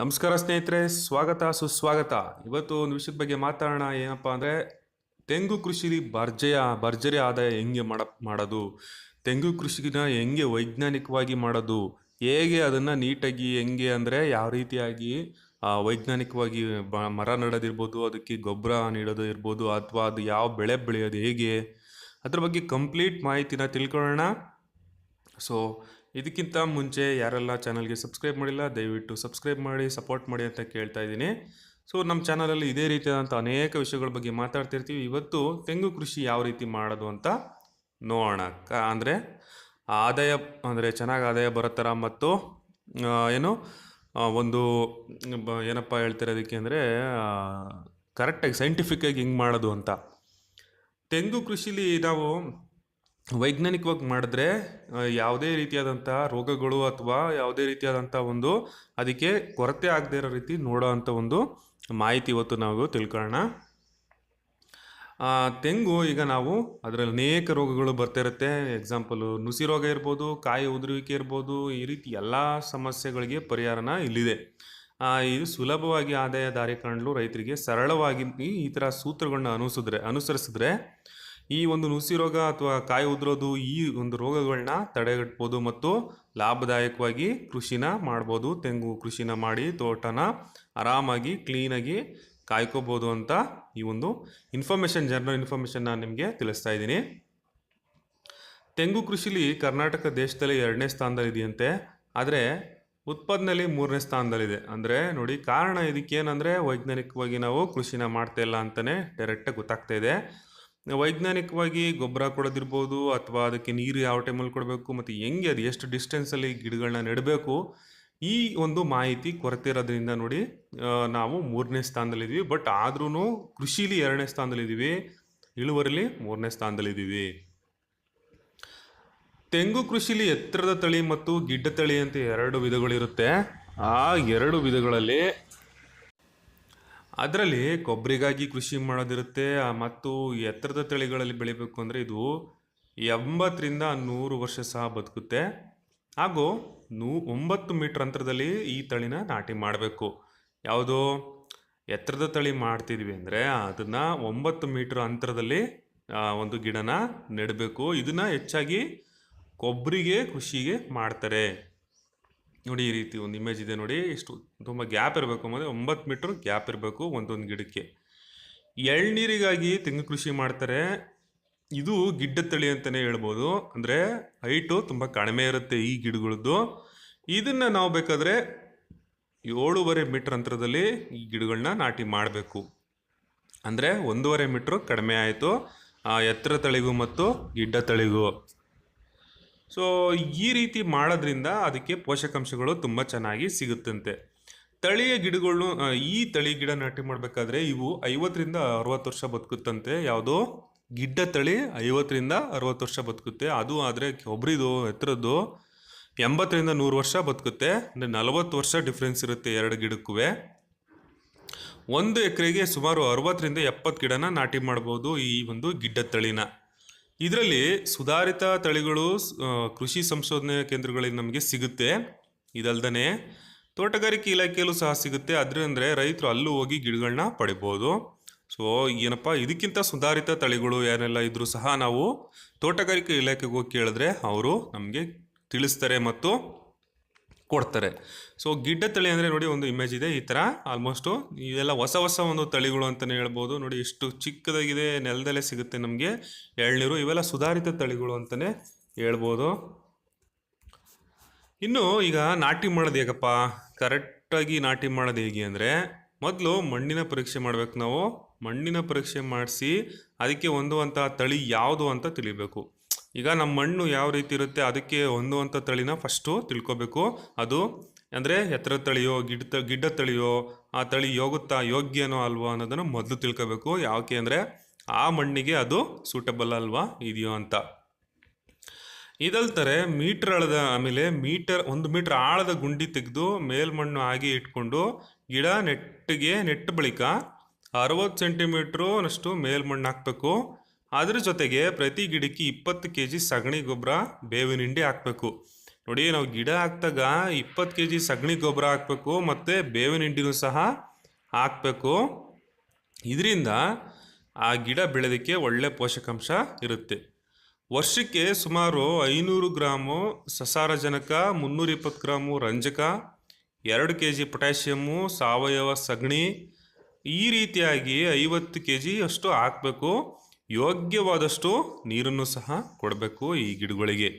ನಮಸ್ಕಾರ ಸ್ನೇಹಿತರೆ, ಸ್ವಾಗತ, ಸುಸ್ವಾಗತ. ಇವತ್ತು ಒಂದು ವಿಷಯದ ಬಗ್ಗೆ ಮಾತಾಡೋಣ, ಏನಪ್ಪ ಅಂದರೆ ತೆಂಗು ಕೃಷಿಲಿ ಭರ್ಜೆಯ ಭರ್ಜರಿ ಆದಾಯ ಹೆಂಗೆ ಮಾಡ, ಮಾಡೋದು? ತೆಂಗು ಕೃಷಿನ ಹೆಂಗೆ ವೈಜ್ಞಾನಿಕವಾಗಿ ಮಾಡೋದು? ಹೇಗೆ ಅದನ್ನು ನೀಟಾಗಿ, ಹೆಂಗೆ ಅಂದರೆ ಯಾವ ರೀತಿಯಾಗಿ ವೈಜ್ಞಾನಿಕವಾಗಿ ಬ, ಮರ ನೆಡೋದಿರ್ಬೋದು, ಅದಕ್ಕೆ ಗೊಬ್ಬರ ನೀಡೋದು ಇರ್ಬೋದು, ಅಥವಾ ಅದು ಯಾವ ಬೆಳೆ ಬೆಳೆಯೋದು ಹೇಗೆ? ಅದ್ರ ಬಗ್ಗೆ ಕಂಪ್ಲೀಟ್ ಮಾಹಿತಿನ ತಿಳ್ಕೊಳ್ಳೋಣ. ಸೊ ಇದಕ್ಕಿಂತ ಮುಂಚೆ ಯಾರೆಲ್ಲ ಚಾನಲ್ಗೆ ಸಬ್ಸ್ಕ್ರೈಬ್ ಮಾಡಿಲ್ಲ, ದಯವಿಟ್ಟು ಸಬ್ಸ್ಕ್ರೈಬ್ ಮಾಡಿ, ಸಪೋರ್ಟ್ ಮಾಡಿ ಅಂತ ಕೇಳ್ತಾ ಇದ್ದೀನಿ. ಸೊ, ನಮ್ಮ ಚಾನಲಲ್ಲಿ ಇದೇ ರೀತಿಯಾದಂಥ ಅನೇಕ ವಿಷಯಗಳ ಬಗ್ಗೆ ಮಾತಾಡ್ತಿರ್ತೀವಿ. ಇವತ್ತು ತೆಂಗು ಕೃಷಿ ಯಾವ ರೀತಿ ಮಾಡೋದು ಅಂತ ನೋಡೋಣ. ಕ, ಅಂದರೆ ಆದಾಯ, ಅಂದರೆ ಚೆನ್ನಾಗಿ ಆದಾಯ ಬರೋ ಮತ್ತು ಏನು ಒಂದು ಏನಪ್ಪ ಹೇಳ್ತಿರೋದಕ್ಕೆ ಅಂದರೆ ಕರೆಕ್ಟಾಗಿ ಸೈಂಟಿಫಿಕ್ಕಾಗಿ ಹಿಂಗೆ ಮಾಡೋದು ಅಂತ. ತೆಂಗು ಕೃಷಿಲಿ ನಾವು ವೈಜ್ಞಾನಿಕವಾಗಿ ಮಾಡಿದ್ರೆ ಯಾವುದೇ ರೀತಿಯಾದಂಥ ರೋಗಗಳು ಅಥವಾ ಯಾವುದೇ ರೀತಿಯಾದಂಥ ಒಂದು ಅದಕ್ಕೆ ಕೊರತೆ ಆಗದೇ ಇರೋ ರೀತಿ ನೋಡೋ ಅಂಥ ಒಂದು ಮಾಹಿತಿ ಇವತ್ತು ನಾವು ತಿಳ್ಕೊಳ್ಳೋಣ. ತೆಂಗು ಈಗ ನಾವು ಅದರಲ್ಲಿ ಅನೇಕ ರೋಗಗಳು ಬರ್ತಾ ಇರುತ್ತೆ. ಎಕ್ಸಾಂಪಲು ನುಸಿ ರೋಗ ಇರ್ಬೋದು, ಕಾಯಿ ಉದುರುವಿಕೆ ಇರ್ಬೋದು, ಈ ರೀತಿ ಎಲ್ಲ ಸಮಸ್ಯೆಗಳಿಗೆ ಪರಿಹಾರನ ಇಲ್ಲಿದೆ. ಇದು ಸುಲಭವಾಗಿ ಆದಾಯ ದಾರಿ ಕಾಣಲು ರೈತರಿಗೆ ಸರಳವಾಗಿ ಈ ಥರ ಸೂತ್ರಗಳನ್ನ ಅನುಸಿದ್ರೆ, ಅನುಸರಿಸಿದ್ರೆ ಈ ಒಂದು ನುಸಿ ರೋಗ ಅಥವಾ ಕಾಯಿ ಉದ್ರೋದು ಈ ಒಂದು ರೋಗಗಳನ್ನ ತಡೆಗಟ್ಬೋದು ಮತ್ತು ಲಾಭದಾಯಕವಾಗಿ ಕೃಷಿನ ಮಾಡ್ಬೋದು. ತೆಂಗು ಕೃಷಿನ ಮಾಡಿ ತೋಟನ ಆರಾಮಾಗಿ, ಕ್ಲೀನಾಗಿ ಕಾಯ್ಕೋಬೋದು ಅಂತ ಈ ಒಂದು ಇನ್ಫಾರ್ಮೇಷನ್ ಜನರಲ್ ಇನ್ಫಾರ್ಮೇಷನ್ನ ನಾನು ನಿಮಗೆ ತಿಳಿಸ್ತಾ ಇದ್ದೀನಿ. ತೆಂಗು ಕೃಷಿಲಿ ಕರ್ನಾಟಕ ದೇಶದಲ್ಲಿ ಎರಡನೇ ಸ್ಥಾನದಲ್ಲಿದೆಯಂತೆ. ಆದರೆ ಉತ್ಪಾದನೆಯಲ್ಲಿ ಮೂರನೇ ಸ್ಥಾನದಲ್ಲಿದೆ. ಅಂದರೆ ನೋಡಿ, ಕಾರಣ ಇದಕ್ಕೇನಂದರೆ ವೈಜ್ಞಾನಿಕವಾಗಿ ನಾವು ಕೃಷಿನ ಮಾಡ್ತಾ ಇಲ್ಲ ಅಂತಲೇ ಡೈರೆಕ್ಟಾಗಿ ಗೊತ್ತಾಗ್ತಾ ಇದೆ. ವೈಜ್ಞಾನಿಕವಾಗಿ ಗೊಬ್ಬರ ಕೊಡೋದಿರ್ಬೋದು ಅಥವಾ ಅದಕ್ಕೆ ನೀರು ಯಾವ ಟೈಮಲ್ಲಿ ಕೊಡಬೇಕು ಮತ್ತು ಹೆಂಗೆ ಅದು ಎಷ್ಟು ಡಿಸ್ಟೆನ್ಸಲ್ಲಿ ಗಿಡಗಳನ್ನ ನೆಡಬೇಕು, ಈ ಒಂದು ಮಾಹಿತಿ ಕೊರತೆ ಇರೋದ್ರಿಂದ ನೋಡಿ ನಾವು ಮೂರನೇ ಸ್ಥಾನದಲ್ಲಿದ್ದೀವಿ. ಬಟ್ ಆದ್ರೂ ಕೃಷಿಲಿ ಎರಡನೇ ಸ್ಥಾನದಲ್ಲಿದ್ದೀವಿ, ಇಳುವರಿಲಿ ಮೂರನೇ ಸ್ಥಾನದಲ್ಲಿದ್ದೀವಿ. ತೆಂಗು ಕೃಷಿಲಿ ಎತ್ತರದ ತಳಿ ಮತ್ತು ಗಿಡ್ಡ ತಳಿ ಅಂತ ಎರಡು ವಿಧಗಳಿರುತ್ತೆ. ಆ ಎರಡು ವಿಧಗಳಲ್ಲಿ ಅದರಲ್ಲಿ ಕೊಬ್ಬರಿಗಾಗಿ ಕೃಷಿ ಮಾಡೋದಿರುತ್ತೆ, ಮತ್ತು ಎತ್ತರದ ತಳಿಗಳಲ್ಲಿ ಬೆಳಿಬೇಕು ಅಂದರೆ ಇದು ಎಂಬತ್ತರಿಂದ ನೂರು ವರ್ಷ ಸಹ ಬದುಕುತ್ತೆ. ಹಾಗೂ ನೂ, ಒಂಬತ್ತು ಮೀಟ್ರ್ ಅಂತರದಲ್ಲಿ ಈ ತಳಿನ ನಾಟಿ ಮಾಡಬೇಕು. ಯಾವುದು? ಎತ್ತರದ ತಳಿ ಮಾಡ್ತಿದ್ವಿ ಅಂದರೆ ಅದನ್ನು ಒಂಬತ್ತು ಮೀಟ್ರ್ ಅಂತರದಲ್ಲಿ ಒಂದು ಗಿಡನ ನೆಡಬೇಕು. ಇದನ್ನು ಹೆಚ್ಚಾಗಿ ಕೊಬ್ಬರಿಗೆ ಕೃಷಿಗೆ ಮಾಡ್ತಾರೆ. ನೋಡಿ ಈ ರೀತಿ ಒಂದು ಇಮೇಜ್ ಇದೆ ನೋಡಿ. ಇಷ್ಟು ತುಂಬ ಗ್ಯಾಪ್ ಇರಬೇಕು ಅಂದರೆ ಒಂಬತ್ತು ಮೀಟ್ರ್ ಗ್ಯಾಪ್ ಇರಬೇಕು ಒಂದೊಂದು ಗಿಡಕ್ಕೆ. ಎಳ್ನೀರಿಗಾಗಿ ತೆಂಗು ಕೃಷಿ ಮಾಡ್ತಾರೆ. ಇದು ಗಿಡ್ಡ ತಳಿ ಅಂತಲೇ ಹೇಳ್ಬೋದು. ಅಂದರೆ ಹೈಟು ತುಂಬ ಕಡಿಮೆ ಇರುತ್ತೆ ಈ ಗಿಡಗಳದ್ದು ಇದನ್ನು ನಾವು ಬೇಕಾದರೆ ಏಳೂವರೆ ಮೀಟ್ರ್ ಅಂತರದಲ್ಲಿ ಈ ಗಿಡಗಳನ್ನ ನಾಟಿ ಮಾಡಬೇಕು. ಅಂದರೆ ಒಂದೂವರೆ ಮೀಟ್ರ್ ಕಡಿಮೆ ಆಯಿತು. ಎತ್ತರ ತಳಿಗೂ ಮತ್ತು ಗಿಡ್ಡ ತಳಿಗೂ. ಸೊ ಈ ರೀತಿ ಮಾಡೋದ್ರಿಂದ ಅದಕ್ಕೆ ಪೋಷಕಾಂಶಗಳು ತುಂಬ ಚೆನ್ನಾಗಿ ಸಿಗುತ್ತಂತೆ. ತಳಿಯ ಗಿಡಗಳನ್ನು ಈ ತಳಿ ಗಿಡ ನಾಟಿ ಮಾಡಬೇಕಾದ್ರೆ ಇವು ಐವತ್ತರಿಂದ ಅರವತ್ತು ವರ್ಷ ಬದುಕುತ್ತಂತೆ. ಯಾವುದೋ? ಗಿಡ್ಡ ತಳಿ ಐವತ್ತರಿಂದ ಅರವತ್ತು ವರ್ಷ ಬದುಕುತ್ತೆ. ಅದು ಆದರೆ ಒಬ್ರಿದು, ಎತ್ತರದ್ದು ಎಂಬತ್ತರಿಂದ ನೂರು ವರ್ಷ ಬದುಕುತ್ತೆ. ಅಂದರೆ ನಲವತ್ತು ವರ್ಷ ಡಿಫ್ರೆನ್ಸ್ ಇರುತ್ತೆ ಎರಡು ಗಿಡಕ್ಕೂ ಒಂದು ಎಕರೆಗೆ ಸುಮಾರು ಅರವತ್ತರಿಂದ ಎಪ್ಪತ್ತು ಗಿಡನ ನಾಟಿ ಮಾಡ್ಬೋದು ಈ ಒಂದು ಗಿಡ್ಡ ತಳಿನ. ಇದರಲ್ಲಿ ಸುಧಾರಿತ ತಳಿಗಳು ಕೃಷಿ ಸಂಶೋಧನೆ ಕೇಂದ್ರಗಳಲ್ಲಿ ನಮಗೆ ಸಿಗುತ್ತೆ. ಇದಲ್ದೇ ತೋಟಗಾರಿಕೆ ಇಲಾಖೆಯಲ್ಲೂ ಸಹ ಸಿಗುತ್ತೆ. ಅದರಿಂದ ರೈತರು ಅಲ್ಲೂ ಹೋಗಿ ಗಿಡಗಳನ್ನ ಪಡಿಬೋದು. ಸೊ ಏನಪ್ಪ, ಇದಕ್ಕಿಂತ ಸುಧಾರಿತ ತಳಿಗಳು ಏನೆಲ್ಲ ಇದ್ರೂ ಸಹ ನಾವು ತೋಟಗಾರಿಕೆ ಇಲಾಖೆಗೆ ಹೋಗಿ ಕೇಳಿದ್ರೆ ಅವರು ನಮಗೆ ತಿಳಿಸ್ತಾರೆ ಮತ್ತು ಕೊಡ್ತಾರೆ. ಸೊ ಗಿಡ್ಡ ತಳಿ ಅಂದರೆ ನೋಡಿ ಒಂದು ಇಮೇಜ್ ಇದೆ ಈ ಥರ ಆಲ್ಮೋಸ್ಟು ಇದೆಲ್ಲ ಹೊಸ ಹೊಸ ಒಂದು ತಳಿಗಳು ಅಂತಲೇ ಹೇಳ್ಬೋದು. ನೋಡಿ ಎಷ್ಟು ಚಿಕ್ಕದಾಗಿದೆ, ನೆಲದಲ್ಲೇ ಸಿಗುತ್ತೆ ನಮಗೆ ಎಳ್ನೀರು. ಇವೆಲ್ಲ ಸುಧಾರಿತ ತಳಿಗಳು ಅಂತಲೇ ಹೇಳ್ಬೋದು. ಇನ್ನು ಈಗ ನಾಟಿ ಮಾಡೋದು ಹೇಗಪ್ಪ? ಕರೆಕ್ಟಾಗಿ ನಾಟಿ ಮಾಡೋದು ಹೇಗೆ ಅಂದರೆ, ಮೊದಲು ಮಣ್ಣಿನ ಪರೀಕ್ಷೆ ಮಾಡಬೇಕು ನಾವು. ಮಣ್ಣಿನ ಪರೀಕ್ಷೆ ಮಾಡಿಸಿ ಅದಕ್ಕೆ ಹೊಂದುವಂಥ ತಳಿ ಯಾವುದು ಅಂತ ತಿಳಿಬೇಕು. ಈಗ ನಮ್ಮ ಮಣ್ಣು ಯಾವ ರೀತಿ ಇರುತ್ತೆ ಅದಕ್ಕೆ ಹೊಂದುವಂಥ ತಳಿನ ಫಸ್ಟು ತಿಳ್ಕೊಬೇಕು. ಅದು ಅಂದರೆ ಎತ್ತರ ತಳಿಯೋ, ಗಿಡ್ಡ ಗಿಡ್ಡ ತಳಿಯೋ, ಆ ತಳಿ ಯೋಗುತ್ತಾ ಯೋಗ್ಯನೋ ಅಲ್ವಾ ಅನ್ನೋದನ್ನು ಮೊದಲು ತಿಳ್ಕೊಬೇಕು. ಯಾಕೆ ಅಂದರೆ ಆ ಮಣ್ಣಿಗೆ ಅದು ಸೂಟಬಲ್ ಅಲ್ವಾ, ಇದೆಯೋ ಅಂತ. ಇದಲ್ತಾರೆ ಮೀಟರ್ ಅಳದ, ಆಮೇಲೆ ಮೀಟರ್, ಒಂದು ಮೀಟರ್ ಆಳದ ಗುಂಡಿ ತೆಗೆದು ಮೇಲ್ಮಣ್ಣು ಆಗಿ ಇಟ್ಕೊಂಡು ಗಿಡ ನೆಟ್ಟಿಗೆ ನೆಟ್ಟ ಬಳಿಕ ಅರವತ್ತು ಸೆಂಟಿಮೀಟ್ರು ಅಷ್ಟು ಮೇಲ್ಮಣ್ಣು ಹಾಕಬೇಕು. ಅದ್ರ ಜೊತೆಗೆ ಪ್ರತಿ ಗಿಡಕ್ಕೆ ಇಪ್ಪತ್ತು ಕೆ ಜಿ ಸಗಣಿ ಗೊಬ್ಬರ ಬೇವಿನ ಹಿಂಡಿ ಹಾಕಬೇಕು. ನೋಡಿ, ನಾವು ಗಿಡ ಹಾಕ್ದಾಗ ಇಪ್ಪತ್ತು ಕೆ ಜಿ ಸಗಣಿ ಗೊಬ್ಬರ ಹಾಕಬೇಕು ಮತ್ತು ಬೇವಿನ ಹಿಂಡಿನೂ ಸಹ ಹಾಕಬೇಕು. ಇದರಿಂದ ಆ ಗಿಡ ಬೆಳೆದಕ್ಕೆ ಒಳ್ಳೆ ಪೋಷಕಾಂಶ ಇರುತ್ತೆ. ವರ್ಷಕ್ಕೆ ಸುಮಾರು ಐನೂರು ಗ್ರಾಮು ಸಸಾರಜನಕ ಮುನ್ನೂರ ಇಪ್ಪತ್ತು ಗ್ರಾಮು ರಂಜಕ, ಎರಡು ಕೆ ಜಿ ಪೊಟ್ಯಾಷಿಯಮ್ಮು, ಸಾವಯವ ಸಗಣಿ ಈ ರೀತಿಯಾಗಿ ಐವತ್ತು ಕೆ ಜಿ ಅಷ್ಟು ಹಾಕಬೇಕು. ಯೋಗ್ಯವಾದಷ್ಟು ನೀರನ್ನು ಸಹ ಕೊಡಬೇಕು ಈ ಗಿಡಗಳಿಗೆ.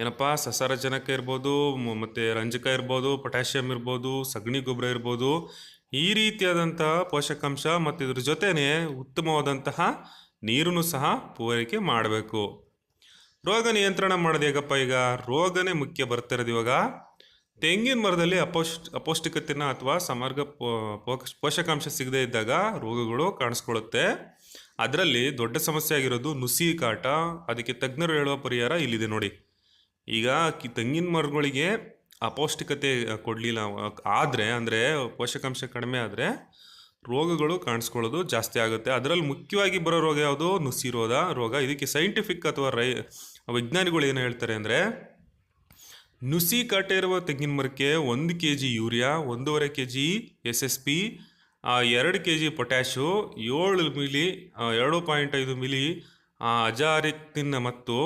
ಏನಪ್ಪ ಸಸಾರಜನಕ ಇರ್ಬೋದು ಮತ್ತು ರಂಜಕ ಇರ್ಬೋದು, ಪೊಟ್ಯಾಷಿಯಂ ಇರ್ಬೋದು, ಸಗಣಿ ಗೊಬ್ಬರ ಇರ್ಬೋದು, ಈ ರೀತಿಯಾದಂತಹ ಪೋಷಕಾಂಶ ಮತ್ತು ಇದ್ರ ಜೊತೆನೇ ಉತ್ತಮವಾದಂತಹ ನೀರನ್ನು ಸಹ ಪೂರೈಕೆ ಮಾಡಬೇಕು. ರೋಗ ನಿಯಂತ್ರಣ ಮಾಡೋದು ಹೇಗಪ್ಪ ಈಗ? ರೋಗನೇ ಮುಖ್ಯ ಬರ್ತಿರೋದು ಇವಾಗ. ತೆಂಗಿನ ಮರದಲ್ಲಿ ಅಪೌಷ್ ಅಪೌಷ್ಟಿಕತೆನ ಅಥವಾ ಸಮರ್ಗ ಪೋಷಕಾಂಶ ಸಿಗದೇ ಇದ್ದಾಗ ರೋಗಗಳು ಕಾಣಿಸ್ಕೊಳ್ಳುತ್ತೆ. ಅದರಲ್ಲಿ ದೊಡ್ಡ ಸಮಸ್ಯೆ ಆಗಿರೋದು ನುಸಿ ಕಾಟ. ಅದಕ್ಕೆ ತಜ್ಞರು ಹೇಳುವ ಪರಿಹಾರ ಇಲ್ಲಿದೆ ನೋಡಿ. ಈಗ ತೆಂಗಿನ ಮರಗಳಿಗೆ ಅಪೌಷ್ಟಿಕತೆ ಕೊಡಲಿಲ್ಲ ಆದರೆ, ಅಂದರೆ ಪೋಷಕಾಂಶ ಕಡಿಮೆ ಆದರೆ ರೋಗಗಳು ಕಾಣಿಸ್ಕೊಳ್ಳೋದು ಜಾಸ್ತಿ ಆಗುತ್ತೆ. ಅದರಲ್ಲಿ ಮುಖ್ಯವಾಗಿ ಬರೋ ರೋಗ ಯಾವುದು? ನುಸಿ ರೋಗ ರೋಗ. ಇದಕ್ಕೆ ಸೈಂಟಿಫಿಕ್ ಅಥವಾ ರೈ, ವಿಜ್ಞಾನಿಗಳು ಏನು ಹೇಳ್ತಾರೆ ಅಂದರೆ ನುಸಿ ಕಾಟ ಇರುವ ತೆಂಗಿನ ಮರಕ್ಕೆ ಒಂದು ಕೆ ಜಿ ಯೂರಿಯಾ, ಒಂದೂವರೆ K G S S P ಎರಡು ಕೆ ಜಿ ಪೊಟ್ಯಾಶು ಏಳು ಮಿಲಿ ಆ, ಎರಡು ಪಾಯಿಂಟ್ ಐದು ಮಿಲಿ ಅಜಾರಿಕ್ತಿನ ಮತ್ತು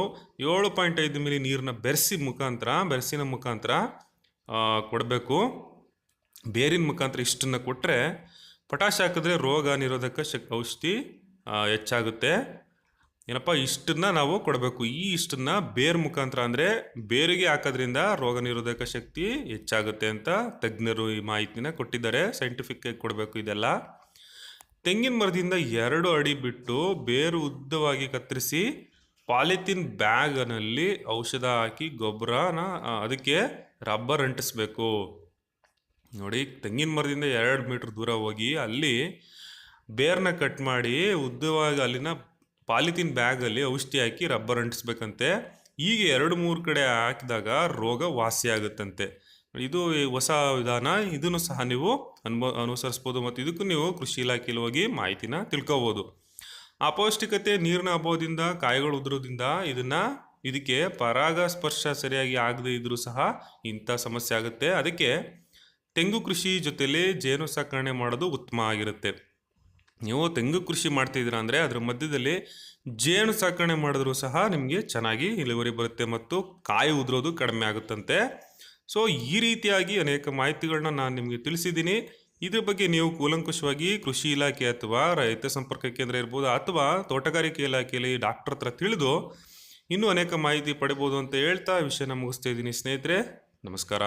ಏಳು ಪಾಯಿಂಟ್ ಐದು ಮಿಲಿ ನೀರನ್ನ ಬೆರೆಸಿ ಮುಖಾಂತರ ಬೆರೆಸಿನ ಮುಖಾಂತರ ಕೊಡಬೇಕು. ಬೇರಿನ ಮುಖಾಂತರ ಇಷ್ಟನ್ನು ಕೊಟ್ಟರೆ ಪೊಟ್ಯಾಶ್ ಹಾಕಿದ್ರೆ ರೋಗ ನಿರೋಧಕ ಶಕ್ ಔಷಧಿ ಹೆಚ್ಚಾಗುತ್ತೆ. ಏನಪ್ಪ, ಇಷ್ಟನ್ನ ನಾವು ಕೊಡಬೇಕು. ಈ ಇಷ್ಟನ್ನ ಬೇರ್ ಮುಖಾಂತರ ಅಂದರೆ ಬೇರಿಗೆ ಹಾಕೋದ್ರಿಂದ ರೋಗ ನಿರೋಧಕ ಶಕ್ತಿ ಹೆಚ್ಚಾಗುತ್ತೆ ಅಂತ ತಜ್ಞರು ಈ ಮಾಹಿತಿನ ಕೊಟ್ಟಿದ್ದಾರೆ. ಸೈಂಟಿಫಿಕ್ ಆಗಿ ಕೊಡಬೇಕು ಇದೆಲ್ಲ. ತೆಂಗಿನ ಮರದಿಂದ ಎರಡು ಅಡಿ ಬಿಟ್ಟು ಬೇರು ಉದ್ದವಾಗಿ ಕತ್ತರಿಸಿ ಪಾಲಿಥಿನ್ ಬ್ಯಾಗ್ನಲ್ಲಿ ಔಷಧ ಹಾಕಿ ಗೊಬ್ಬರನ ಅದಕ್ಕೆ ರಬ್ಬರ್ ಅಂಟಿಸ್ಬೇಕು. ನೋಡಿ, ತೆಂಗಿನ ಮರದಿಂದ ಎರಡು ಮೀಟ್ರ್ ದೂರ ಹೋಗಿ ಅಲ್ಲಿ ಬೇರ್ನ ಕಟ್ ಮಾಡಿ ಉದ್ದವಾಗಿ ಅಲ್ಲಿನ ಪಾಲಿಥಿನ್ ಬ್ಯಾಗಲ್ಲಿ ಔಷಧಿ ಹಾಕಿ ರಬ್ಬರ್ ಅಂಟಿಸ್ಬೇಕಂತೆ. ಹೀಗೆ ಎರಡು ಮೂರು ಕಡೆ ಹಾಕಿದಾಗ ರೋಗ ವಾಸಿ ಆಗುತ್ತಂತೆ. ಇದು ಹೊಸ ವಿಧಾನ, ಇದನ್ನು ಸಹ ನೀವು ಅನುಭವ ಅನುಸರಿಸ್ಬೋದು ಮತ್ತು ಇದಕ್ಕೂ ನೀವು ಕೃಷಿ ಇಲಾಖೆಯಲ್ಲಿ ಹೋಗಿ ಮಾಹಿತಿನ ತಿಳ್ಕೊಬೋದು. ಅಪೌಷ್ಟಿಕತೆ, ನೀರಿನ ಅಭಾವದಿಂದ, ಕಾಯಿಗಳು ಉದುರೋದ್ರಿಂದ ಇದನ್ನು, ಇದಕ್ಕೆ ಪರಾಗಸ್ಪರ್ಶ ಸರಿಯಾಗಿ ಆಗದೇ ಇದ್ದರೂ ಸಹ ಇಂಥ ಸಮಸ್ಯೆ ಆಗುತ್ತೆ. ಅದಕ್ಕೆ ತೆಂಗು ಕೃಷಿ ಜೊತೆಯಲ್ಲಿ ಜೇನು ಸಾಕಣೆ ಮಾಡೋದು ಉತ್ತಮ ಆಗಿರುತ್ತೆ. ನೀವು ತೆಂಗು ಕೃಷಿ ಮಾಡ್ತಿದ್ದೀರಾ ಅಂದರೆ ಅದರ ಮಧ್ಯದಲ್ಲಿ ಜೇನು ಸಾಕಣೆ ಮಾಡಿದ್ರೂ ಸಹ ನಿಮಗೆ ಚೆನ್ನಾಗಿ ಇಳುವರಿ ಬರುತ್ತೆ ಮತ್ತು ಕಾಯಿ ಉದುರೋದು ಕಡಿಮೆ ಆಗುತ್ತಂತೆ. ಸೊ ಈ ರೀತಿಯಾಗಿ ಅನೇಕ ಮಾಹಿತಿಗಳನ್ನ ನಾನು ನಿಮಗೆ ತಿಳಿಸಿದ್ದೀನಿ. ಇದ್ರ ಬಗ್ಗೆ ನೀವು ಕೂಲಂಕುಷವಾಗಿ ಕೃಷಿ ಇಲಾಖೆ ಅಥವಾ ರೈತ ಸಂಪರ್ಕ ಕೇಂದ್ರ ಇರ್ಬೋದು ಅಥವಾ ತೋಟಗಾರಿಕೆ ಇಲಾಖೆಯಲ್ಲಿ ಡಾಕ್ಟರ್ ಹತ್ರ ತಿಳಿದು ಇನ್ನೂ ಅನೇಕ ಮಾಹಿತಿ ಪಡಿಬೋದು ಅಂತ ಹೇಳ್ತಾ ವಿಷಯನ ಮುಗಿಸ್ತಾ ಇದ್ದೀನಿ ಸ್ನೇಹಿತರೆ. ನಮಸ್ಕಾರ.